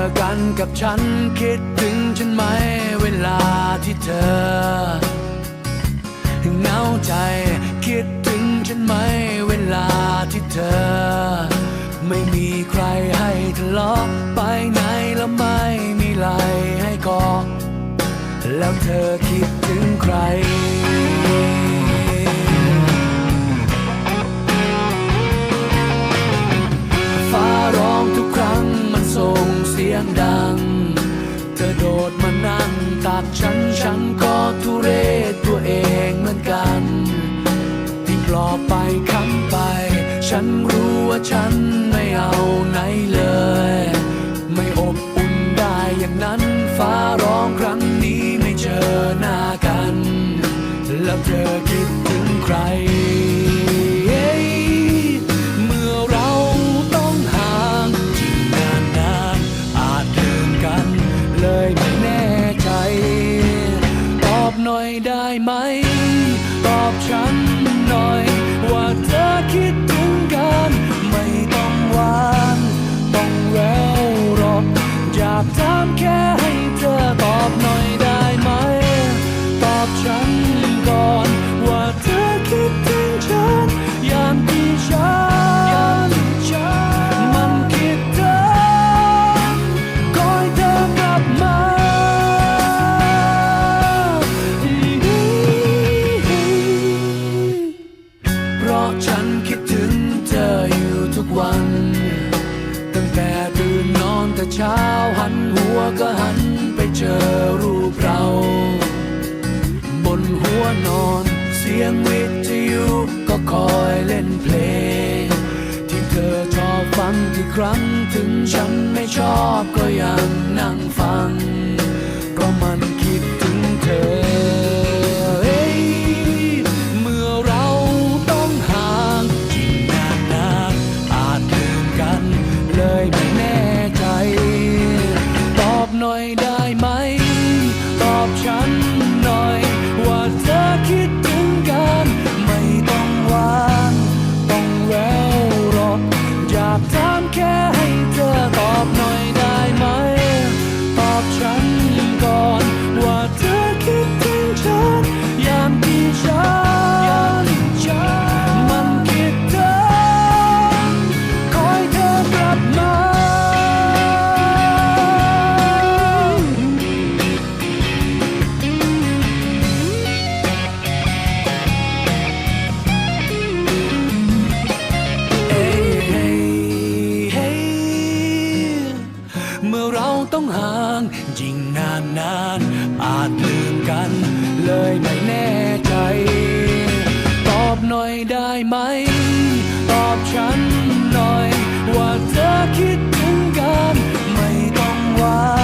อกันกับฉันคิดถึงฉันไหมเวลาที่เธอเหงาใจคิดถึงฉันไหมเวลาที่เธอ ไม่มีใครให้ทะเลาะไปไหนแล้วไม่มีไหลให้กอดแล้วเธอคิดถึงใคร นั่งตักฉันฉันก็ทุเรศตัวเองเหมือนกันที่กลอไปคำไป ฉันรู้ว่าฉันไม่เอาไหนเลย ไม่อบอุ่นได้อย่างนั้นฟ้าร้องครั้งนี้ไม่เจอหน้ากัน แล้วเธอ ตอบฉันหน่อย ว่าเธอคิดถึงกัน ไม่ต้องหวาน ต้องแววหรอกอยากถามแค่ เพราะฉันคิดถึงเธออยู่ทุกวัน ตั้งแต่ตื่นนอนแต่เช้าหันหัวก็หันไปเจอรูปเรา บนหัวนอนเสียงวิทยุก็คอยเล่นเพลง ที่เธอชอบฟังที่ครั้งถึงฉันไม่ชอบก็ยังนั่งฟัง เพราะมัน night. างยิ่งนานนานอาจลืมกัน เลยไม่แน่ใจ ตอบหน่อยได้ไหม ตอบฉันหน่อย ว่าเธอคิดถึงกัน ไม่ต้องว่า